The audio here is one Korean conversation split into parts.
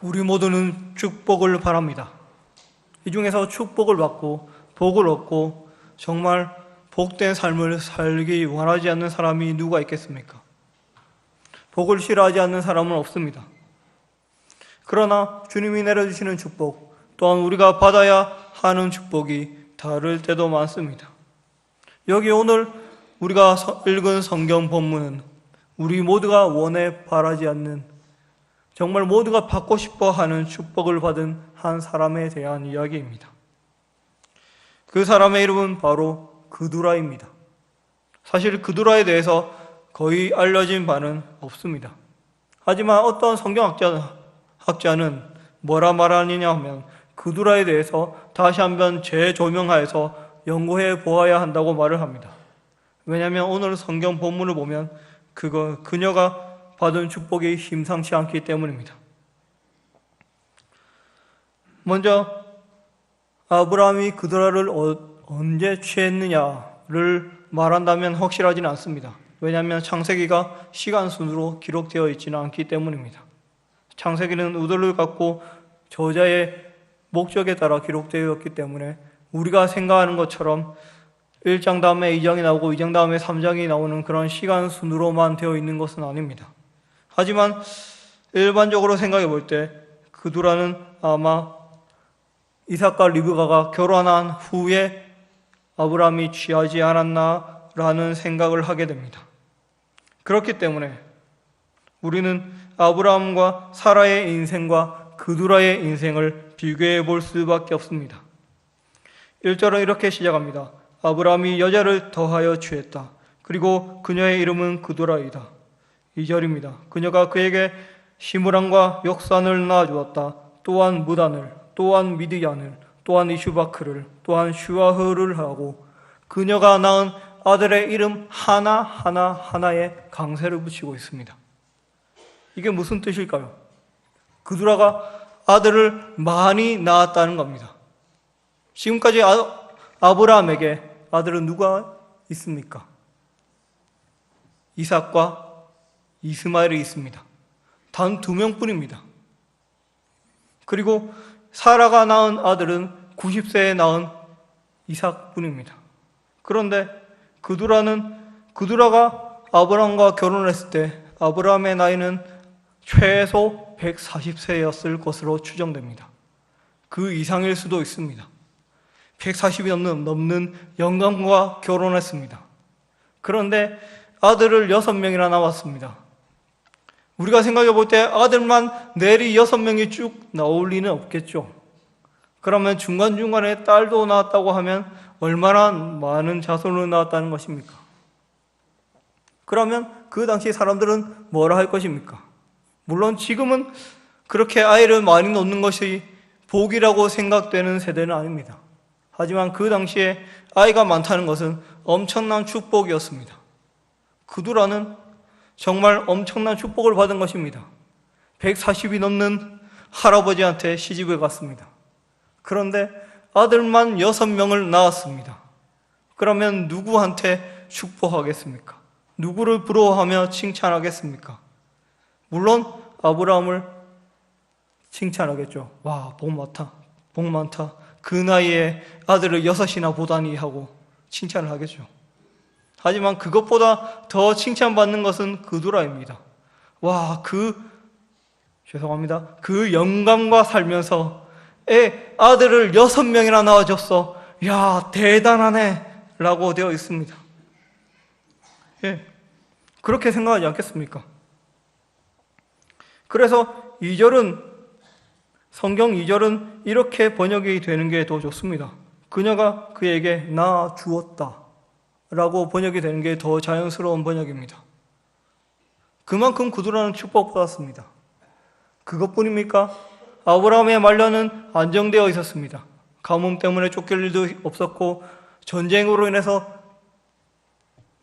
우리 모두는 축복을 바랍니다. 이 중에서 축복을 받고 복을 얻고 정말 복된 삶을 살기 원하지 않는 사람이 누가 있겠습니까? 복을 싫어하지 않는 사람은 없습니다. 그러나 주님이 내려주시는 축복, 또한 우리가 받아야 하는 축복이 다를 때도 많습니다. 여기 오늘 우리가 서- 읽은 성경 본문은 우리 모두가 원해 바라지 않는 정말 모두가 받고 싶어 하는 축복을 받은 한 사람에 대한 이야기입니다. 그 사람의 이름은 바로 그두라입니다. 사실 그두라에 대해서 거의 알려진 바는 없습니다. 하지만 어떤 성경학자, 학자는 뭐라 말하느냐 하면 그두라에 대해서 다시 한번 재조명하여서 연구해 보아야 한다고 말을 합니다. 왜냐하면 오늘 성경 본문을 보면 그거 그녀가 받은 축복이 심상치 않기 때문입니다. 먼저 아브라함이 그드라를 어- 언제 취했느냐를 말한다면 확실하지는 않습니다. 왜냐하면 창세기가 시간 순으로 기록되어 있지는 않기 때문입니다. 창세기는 의도를 갖고 저자의 목적에 따라 기록되어 있기 때문에 우리가 생각하는 것처럼 1장 다음에 2장이 나오고 2장 다음에 3장이 나오는 그런 시간 순으로만 되어 있는 것은 아닙니다. 하지만 일반적으로 생각해 볼 때 그두라는 아마 이삭과 리브가가 결혼한 후에 아브라함이 취하지 않았나라는 생각을 하게 됩니다. 그렇기 때문에 우리는 아브라함과 사라의 인생과 그두라의 인생을 비교해 볼 수밖에 없습니다. 1절은 이렇게 시작합니다. 아브라함이 여자를 더하여 취했다. 그리고 그녀의 이름은 그두라이다. 2절입니다. 그녀가 그에게 시무랑과 역산을 낳아주었다. 또한 무단을, 또한 미디안을, 또한 이슈바크를, 또한 슈아흐를 하고 그녀가 낳은 아들의 이름 하나 하나 하나에 강세를 붙이고 있습니다. 이게 무슨 뜻일까요? 그두라가 아들을 많이 낳았다는 겁니다. 지금까지 아, 아브라함에게 아들은 누가 있습니까? 이삭과 이스마엘이 있습니다. 단 두 명뿐입니다. 그리고 사라가 낳은 아들은 90세에 낳은 이삭뿐입니다. 그런데 그두라는 그두라가 아브라함과 결혼했을 때 아브라함의 나이는 최소 140세였을 것으로 추정됩니다. 그 이상일 수도 있습니다. 140이 넘는, 넘는 영감과 결혼했습니다. 그런데 아들을 여섯 명이나 낳았습니다. 우리가 생각해 볼 때 아들만 내리 여섯 명이 쭉 나올 리는 없겠죠. 그러면 중간중간에 딸도 낳았다고 하면 얼마나 많은 자손을 낳았다는 것입니까? 그러면 그 당시 사람들은 뭐라 할 것입니까? 물론 지금은 그렇게 아이를 많이 놓는 것이 복이라고 생각되는 세대는 아닙니다. 하지만 그 당시에 아이가 많다는 것은 엄청난 축복이었습니다. 그두라는 정말 엄청난 축복을 받은 것입니다. 140이 넘는 할아버지한테 시집을 갔습니다. 그런데 아들만 6명을 낳았습니다. 그러면 누구한테 축복하겠습니까? 누구를 부러워하며 칭찬하겠습니까? 물론 아브라함을 칭찬하겠죠. 와, 복 많다. 복 많다. 그 나이에 아들을 여섯이나 보다니 하고 칭찬을 하겠죠. 하지만 그것보다 더 칭찬받는 것은 그두라입니다. 와, 그, 죄송합니다. 그 영감과 살면서 애, 아들을 여섯 명이나 낳아줬어. 야, 대단하네. 라고 되어 있습니다. 예. 그렇게 생각하지 않겠습니까? 그래서 2절은, 성경 2절은 이렇게 번역이 되는 게 더 좋습니다. 그녀가 그에게 나 주었다. 라고 번역이 되는 게 더 자연스러운 번역입니다. 그만큼 구두라는 축복받았습니다. 그것뿐입니까? 아브라함의 말년은 안정되어 있었습니다. 가뭄 때문에 쫓길 일도 없었고 전쟁으로 인해서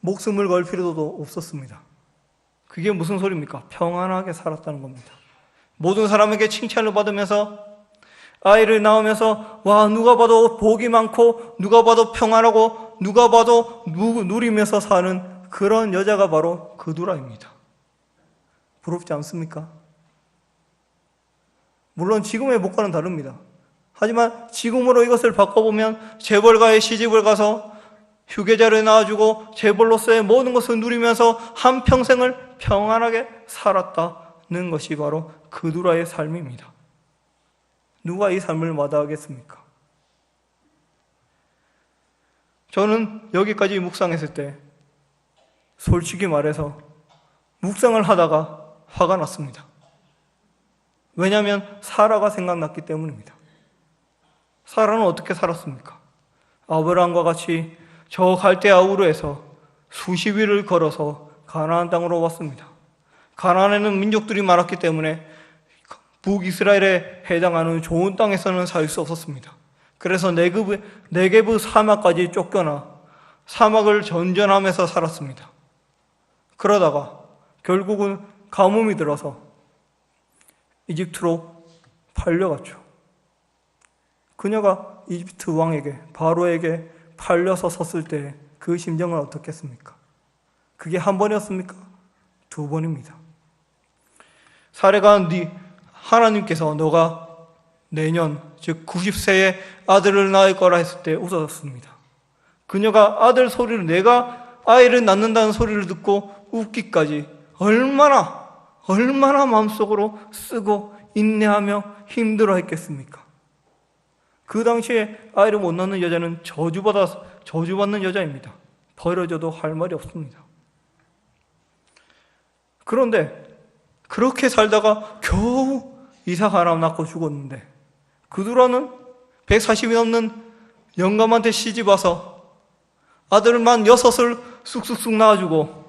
목숨을 걸 필요도 없었습니다. 그게 무슨 소리입니까? 평안하게 살았다는 겁니다. 모든 사람에게 칭찬을 받으면서 아이를 낳으면서 와 누가 봐도 복이 많고 누가 봐도 평안하고 누가 봐도 누, 누리면서 사는 그런 여자가 바로 그두라입니다. 부럽지 않습니까? 물론 지금의 목과는 다릅니다. 하지만 지금으로 이것을 바꿔보면 재벌가의 시집을 가서 휴계자를 낳아주고 재벌로서의 모든 것을 누리면서 한 평생을 평안하게 살았다는 것이 바로 그두라의 삶입니다. 누가 이 삶을 마다하겠습니까? 저는 여기까지 묵상했을 때 솔직히 말해서 묵상을 하다가 화가 났습니다. 왜냐하면 사라가 생각났기 때문입니다. 사라는 어떻게 살았습니까? 아브라함과 같이 저 갈대 아 우르에서 수십 일을 걸어서 가나안 땅으로 왔습니다. 가나안에는 민족들이 많았기 때문에 북이스라엘에 해당하는 좋은 땅에서는 살 수 없었습니다. 그래서 네게브, 네게브 사막까지 쫓겨나 사막을 전전하면서 살았습니다. 그러다가 결국은 가뭄이 들어서 이집트로 팔려갔죠. 그녀가 이집트 왕에게 바로에게 팔려서 섰을 때 그 심정은 어떻겠습니까? 그게 한 번이었습니까? 두 번입니다. 사례가 네 하나님께서 너가 내년 즉 90세에 아들을 낳을 거라 했을 때 웃었습니다. 그녀가 아들 소리를 내가 아이를 낳는다는 소리를 듣고 웃기까지 얼마나 얼마나 마음속으로 쓰고 인내하며 힘들어 했겠습니까? 그 당시에 아이를 못 낳는 여자는 저주받아, 저주받는 여자입니다. 버려져도 할 말이 없습니다. 그런데 그렇게 살다가 겨우 이삭 하나 낳고 죽었는데 그두라는 140이 넘는 영감한테 시집 와서 아들만 여섯을 쑥쑥쑥 낳아주고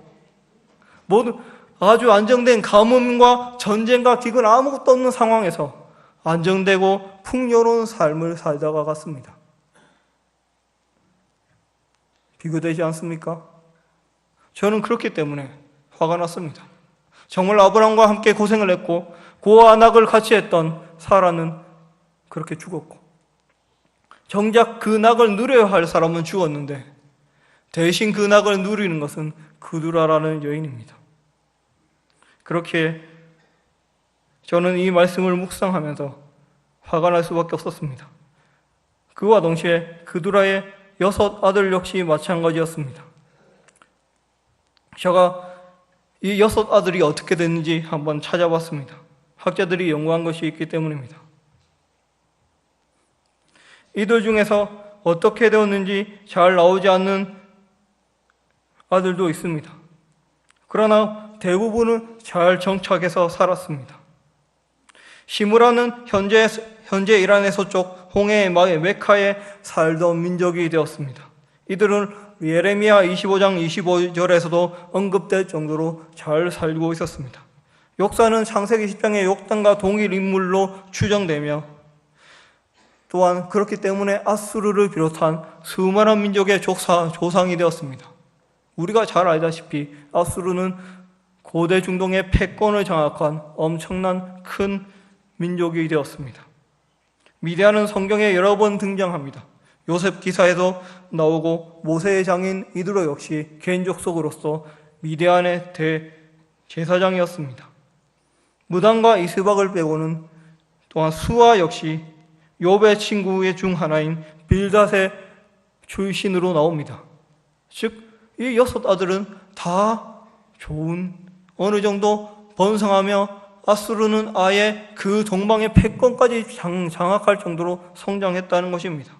모두 아주 안정된 가뭄과 전쟁과 기근 아무것도 없는 상황에서 안정되고 풍요로운 삶을 살다가 갔습니다. 비교되지 않습니까? 저는 그렇기 때문에 화가 났습니다. 정말 아브라함과 함께 고생을 했고 고아 낙을 같이 했던 사라는 그렇게 죽었고 정작 그 낙을 누려야 할 사람은 죽었는데 대신 그 낙을 누리는 것은 그두라라는 여인입니다. 그렇게 저는 이 말씀을 묵상하면서 화가 날 수밖에 없었습니다. 그와 동시에 그두라의 여섯 아들 역시 마찬가지였습니다. 제가 이 여섯 아들이 어떻게 됐는지 한번 찾아봤습니다. 학자들이 연구한 것이 있기 때문입니다. 이들 중에서 어떻게 되었는지 잘 나오지 않는 아들도 있습니다. 그러나 대부분은 잘 정착해서 살았습니다. 시무라는 현재, 현재 이란의 서쪽 홍해의 마의 메카에 살던 민족이 되었습니다. 이들은 예레미야 25장 25절에서도 언급될 정도로 잘 살고 있었습니다. 역사는 창세기 10장의 욕단과 동일 인물로 추정되며 또한 그렇기 때문에 아수르를 비롯한 수많은 민족의 조상이 되었습니다. 우리가 잘 알다시피 아수르는 고대 중동의 패권을 장악한 엄청난 큰 민족이 되었습니다. 미디안은 성경에 여러 번 등장합니다. 요셉 기사에도 나오고 모세의 장인 이드로 역시 개인족 속으로서 미디안의 대제사장이었습니다. 무단과 이스박을 빼고는 또한 수아 역시 욥의 친구의 중 하나인 빌닷의 출신으로 나옵니다. 즉, 이 여섯 아들은 다 좋은 어느 정도 번성하며 아수르는 아예 그 동방의 패권까지 장, 장악할 정도로 성장했다는 것입니다.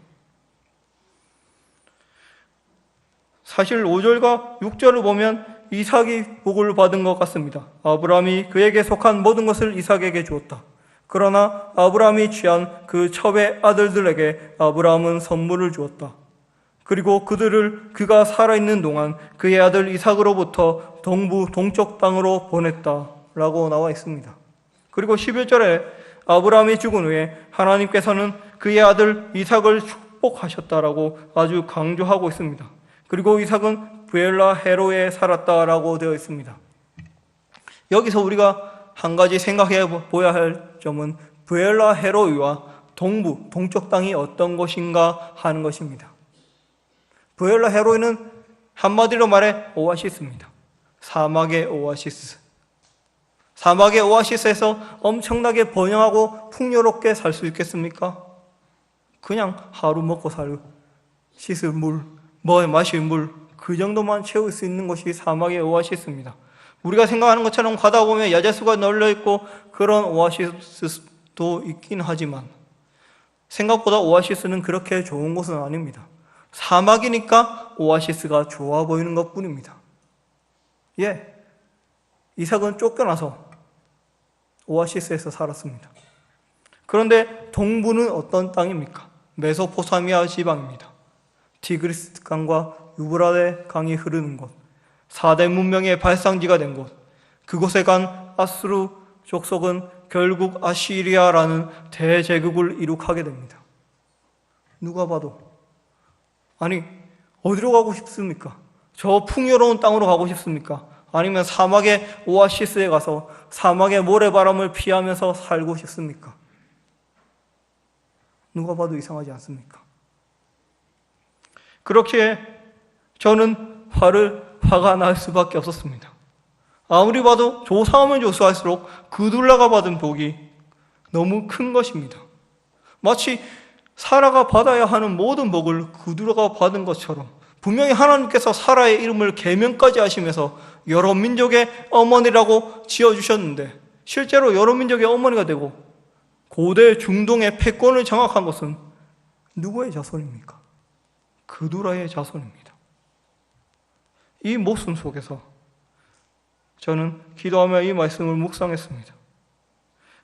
사실 5절과 6절을 보면 이삭이 복을 받은 것 같습니다. 아브라함이 그에게 속한 모든 것을 이삭에게 주었다. 그러나 아브라함이 취한 그 첩의 아들들에게 아브라함은 선물을 주었다. 그리고 그들을 그가 살아있는 동안 그의 아들 이삭으로부터 동부 동쪽 땅으로 보냈다. 라고 나와 있습니다. 그리고 11절에 아브라함이 죽은 후에 하나님께서는 그의 아들 이삭을 축복하셨다라고 아주 강조하고 있습니다. 그리고 이삭은 부엘라 헤로에 살았다라고 되어 있습니다. 여기서 우리가 한 가지 생각해 보야 할 점은 부엘라 헤로이와 동부, 동쪽 땅이 어떤 것인가 하는 것입니다. 부엘라 헤로이는 한마디로 말해 오아시스입니다. 사막의 오아시스. 사막의 오아시스에서 엄청나게 번영하고 풍요롭게 살 수 있겠습니까? 그냥 하루 먹고 살 씻을 물, 뭐 마실 물, 그 정도만 채울 수 있는 것이 사막의 오아시스입니다. 우리가 생각하는 것처럼 가다 보면 야자수가 널려 있고 그런 오아시스도 있긴 하지만 생각보다 오아시스는 그렇게 좋은 곳은 아닙니다. 사막이니까 오아시스가 좋아 보이는 것 뿐입니다. 예. 이삭은 쫓겨나서 오아시스에서 살았습니다. 그런데 동부는 어떤 땅입니까? 메소포타미아 지방입니다. 티그리스 강과 유브라데 강이 흐르는 곳, 4대 문명의 발상지가 된 곳, 그곳에 간 아스루 족속은 결국 아시리아라는 대제국을 이룩하게 됩니다. 누가 봐도 아니 어디로 가고 싶습니까? 저 풍요로운 땅으로 가고 싶습니까? 아니면 사막의 오아시스에 가서 사막의 모래바람을 피하면서 살고 싶습니까? 누가 봐도 이상하지 않습니까? 그렇게 저는 화를 화가 날 수밖에 없었습니다. 아무리 봐도 조사하면 조사할수록 그둘라가 받은 복이 너무 큰 것입니다. 마치 사라가 받아야 하는 모든 복을 그둘라가 받은 것처럼 분명히 하나님께서 사라의 이름을 계명까지 하시면서 여러 민족의 어머니라고 지어주셨는데 실제로 여러 민족의 어머니가 되고 고대 중동의 패권을 장악한 것은 누구의 자손입니까? 그두라의 자손입니다. 이 모순 속에서 저는 기도하며 이 말씀을 묵상했습니다.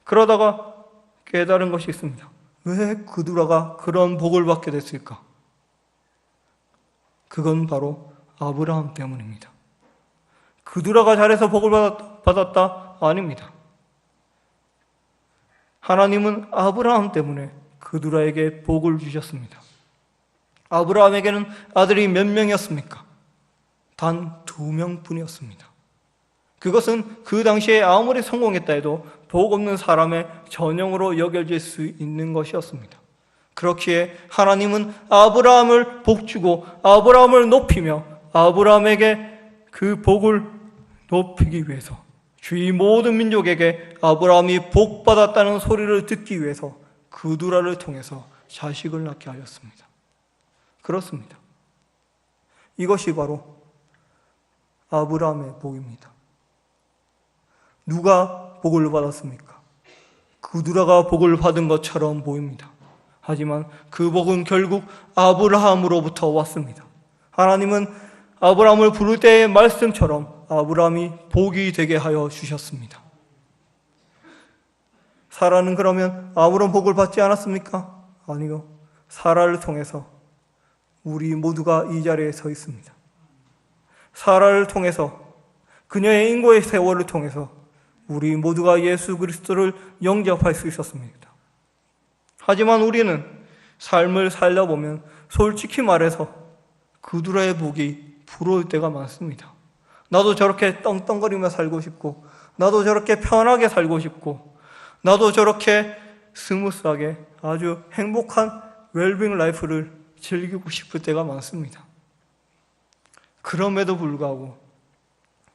그러다가 깨달은 것이 있습니다. 왜 그두라가 그런 복을 받게 됐을까? 그건 바로 아브라함 때문입니다. 그두라가 잘해서 복을 받았다? 아닙니다. 하나님은 아브라함 때문에 그두라에게 복을 주셨습니다. 아브라함에게는 아들이 몇 명이었습니까? 단 두 명뿐이었습니다. 그것은 그 당시에 아무리 성공했다 해도 복 없는 사람의 전형으로 여겨질 수 있는 것이었습니다. 그렇기에 하나님은 아브라함을 복주고 아브라함을 높이며 아브라함에게 그 복을 높이기 위해서 주위 모든 민족에게 아브라함이 복받았다는 소리를 듣기 위해서 그두라를 통해서 자식을 낳게 하였습니다. 그렇습니다. 이것이 바로 아브라함의 복입니다. 누가 복을 받았습니까? 그두라가 복을 받은 것처럼 보입니다. 하지만 그 복은 결국 아브라함으로부터 왔습니다. 하나님은 아브라함을 부를 때의 말씀처럼 아브라함이 복이 되게 하여 주셨습니다. 사라는 그러면 아무런 복을 받지 않았습니까? 아니요. 사라를 통해서 우리 모두가 이 자리에 서 있습니다. 사라를 통해서 그녀의 인고의 세월을 통해서 우리 모두가 예수 그리스도를 영접할 수 있었습니다. 하지만 우리는 삶을 살려보면 솔직히 말해서 그들의 복이 부러울 때가 많습니다. 나도 저렇게 떵떵거리며 살고 싶고, 나도 저렇게 편하게 살고 싶고, 나도 저렇게 스무스하게 아주 행복한 웰빙 라이프를 즐기고 싶을 때가 많습니다. 그럼에도 불구하고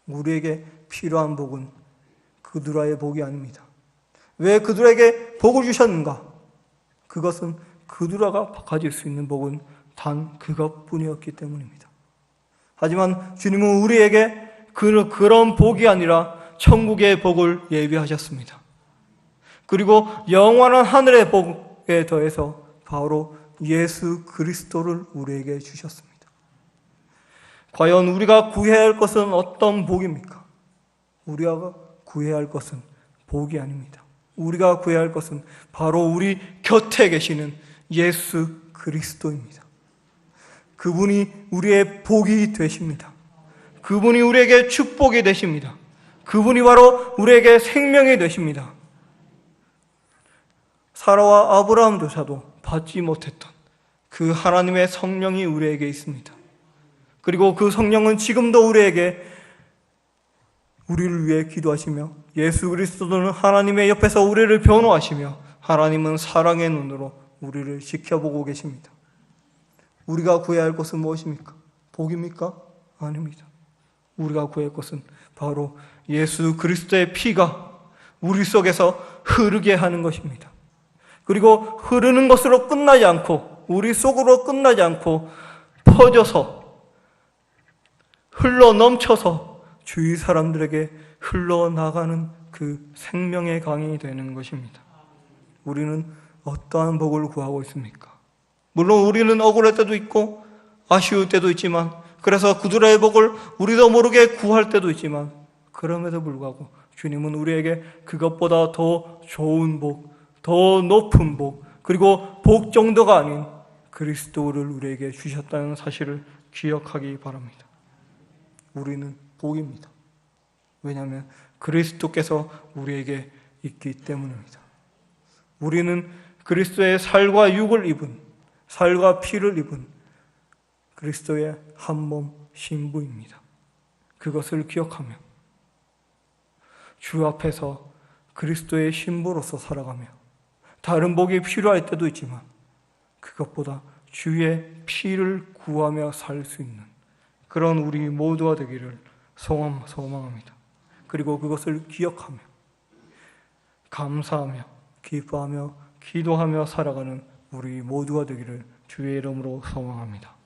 우리에게 필요한 복은 그들의 복이 아닙니다. 왜 그들에게 복을 주셨는가? 그것은 그들아가 가질 수 있는 복은 단 그것뿐이었기 때문입니다. 하지만 주님은 우리에게 그, 그런 복이 아니라 천국의 복을 예비하셨습니다. 그리고 영원한 하늘의 복에 더해서 바로 예수 그리스도를 우리에게 주셨습니다. 과연 우리가 구해야 할 것은 어떤 복입니까? 우리가 구해야 할 것은 복이 아닙니다. 우리가 구해야 할 것은 바로 우리 곁에 계시는 예수 그리스도입니다. 그분이 우리의 복이 되십니다. 그분이 우리에게 축복이 되십니다. 그분이 바로 우리에게 생명이 되십니다. 사라와 아브라함조차도 받지 못했던 그 하나님의 성령이 우리에게 있습니다. 그리고 그 성령은 지금도 우리에게 우리를 위해 기도하시며 예수 그리스도는 하나님의 옆에서 우리를 변호하시며 하나님은 사랑의 눈으로 우리를 지켜보고 계십니다. 우리가 구해야 할 것은 무엇입니까? 복입니까? 아닙니다. 우리가 구해야 할 것은 바로 예수 그리스도의 피가 우리 속에서 흐르게 하는 것입니다. 그리고 흐르는 것으로 끝나지 않고 우리 속으로 끝나지 않고 퍼져서 흘러 넘쳐서 주위 사람들에게 흘러나가는 그 생명의 강이 되는 것입니다. 우리는 어떠한 복을 구하고 있습니까? 물론 우리는 억울할 때도 있고 아쉬울 때도 있지만 그래서 구두라의 복을 우리도 모르게 구할 때도 있지만 그럼에도 불구하고 주님은 우리에게 그것보다 더 좋은 복, 더 높은 복, 그리고 복 정도가 아닌 그리스도를 우리에게 주셨다는 사실을 기억하기 바랍니다. 우리는 복입니다. 왜냐하면 그리스도께서 우리에게 있기 때문입니다. 우리는 그리스도의 살과 육을 입은 살과 피를 입은 그리스도의 한 몸 신부입니다. 그것을 기억하며 주 앞에서 그리스도의 신부로서 살아가며 다른 복이 필요할 때도 있지만 그것보다 주의 피를 구하며 살 수 있는 그런 우리 모두가 되기를 소망, 소망합니다. 그리고 그것을 기억하며 감사하며 기뻐하며 기도하며 살아가는 우리 모두가 되기를 주의 이름으로 소망합니다.